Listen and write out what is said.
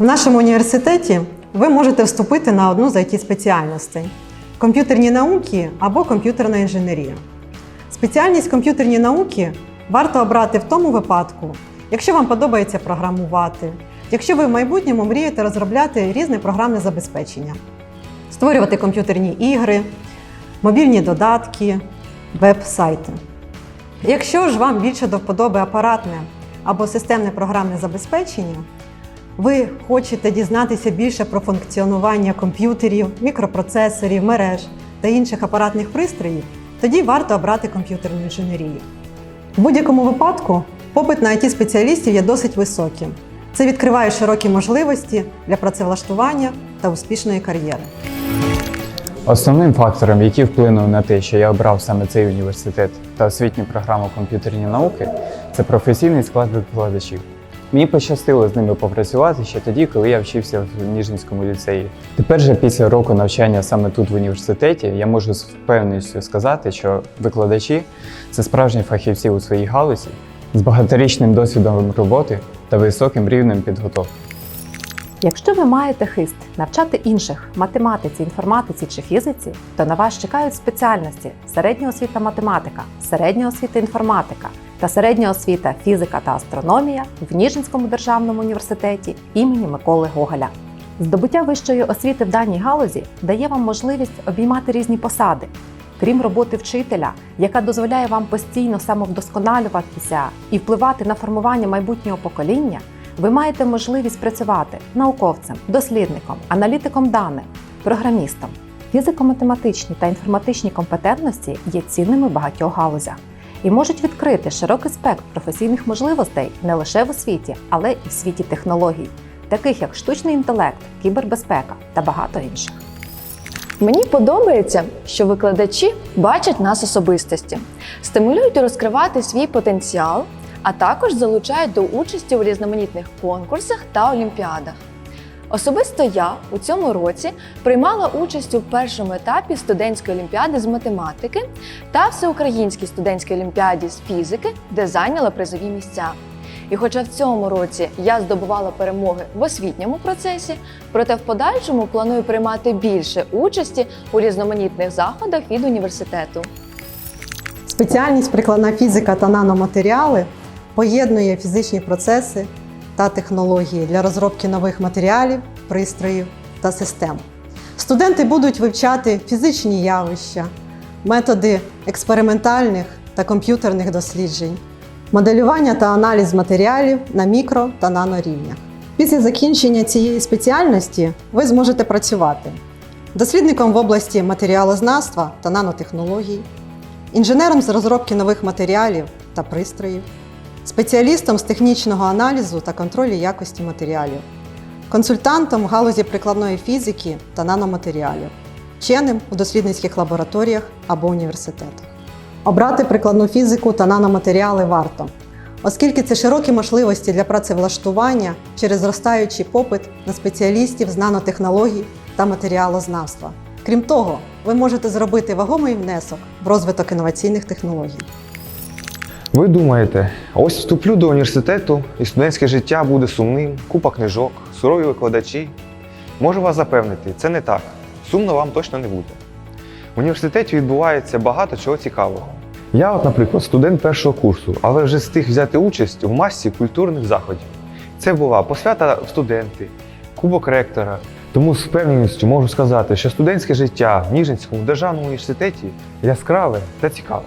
В нашому університеті ви можете вступити на одну з it спеціальностей комп'ютерні науки або комп'ютерна інженерія. Спеціальність комп'ютерні науки варто обрати в тому випадку, якщо вам подобається програмувати, якщо ви в майбутньому мрієте розробляти різне програмне забезпечення, створювати комп'ютерні ігри, мобільні додатки, веб-сайти. Якщо ж вам більше до вподоби апаратне або системне програмне забезпечення, ви хочете дізнатися більше про функціонування комп'ютерів, мікропроцесорів, мереж та інших апаратних пристроїв, тоді варто обрати комп'ютерну інженерію. В будь-якому випадку попит на it спеціалістів є досить високим. Це відкриває широкі можливості для працевлаштування та успішної кар'єри. Основним фактором, який вплинув на те, що я обрав саме цей університет та освітню програму комп'ютерні науки, це професійний склад викладачів. Мені пощастило з ними попрацювати ще тоді, коли я вчився в Ніжинському ліцеї. Тепер же після року навчання саме тут в університеті я можу з впевненістю сказати, що викладачі це справжні фахівці у своїй галузі з багаторічним досвідом роботи та високим рівнем підготовки. Якщо ви маєте хист навчати інших математиці, інформатиці чи фізиці, то на вас чекають спеціальності середня освіта математика, середня освіта інформатика та середня освіта фізика та астрономія в Ніжинському державному університеті імені Миколи Гоголя. Здобуття вищої освіти в даній галузі дає вам можливість обіймати різні посади. Крім роботи вчителя, яка дозволяє вам постійно самовдосконалюватися і впливати на формування майбутнього покоління, ви маєте можливість працювати науковцем, дослідником, аналітиком даних, програмістом. Фізико-математичні та інформатичні компетентності є цінними в багатьох галузях і можуть відкрити широкий спектр професійних можливостей не лише в освіті, але і в світі технологій, таких як штучний інтелект, кібербезпека та багато інших. Мені подобається, що викладачі бачать нас особистості, стимулюють розкривати свій потенціал, а також залучають до участі у різноманітних конкурсах та олімпіадах. Особисто я у цьому році приймала участь у першому етапі студентської олімпіади з математики та всеукраїнській студентській олімпіаді з фізики, де зайняла призові місця. І хоча в цьому році я здобувала перемоги в освітньому процесі, проте в подальшому планую приймати більше участі у різноманітних заходах від університету. Спеціальність прикладна фізика та наноматеріали поєднує фізичні процеси та технології для розробки нових матеріалів, пристроїв та систем. Студенти будуть вивчати фізичні явища, методи експериментальних та комп'ютерних досліджень, моделювання та аналіз матеріалів на мікро та нанорівнях. Після закінчення цієї спеціальності ви зможете працювати дослідником в області матеріалознавства та нанотехнологій, інженером з розробки нових матеріалів та пристроїв, спеціалістом з технічного аналізу та контролю якості матеріалів, консультантом в галузі прикладної фізики та наноматеріалів, вченим у дослідницьких лабораторіях або університетах. Обрати прикладну фізику та наноматеріали варто, оскільки це широкі можливості для працевлаштування через зростаючий попит на спеціалістів з нанотехнологій та матеріалознавства. Крім того, ви можете зробити вагомий внесок в розвиток інноваційних технологій. Ви думаєте, ось вступлю до університету, і студентське життя буде сумним, купа книжок, сурові викладачі. Можу вас запевнити, це не так. Сумно вам точно не буде. В університеті відбувається багато чого цікавого. Я, от, наприклад, студент першого курсу, але вже встиг взяти участь у масі культурних заходів. Це була посвята студенти, кубок ректора. Тому з впевненістю можу сказати, що студентське життя в Ніжинському державному університеті яскраве та цікаве.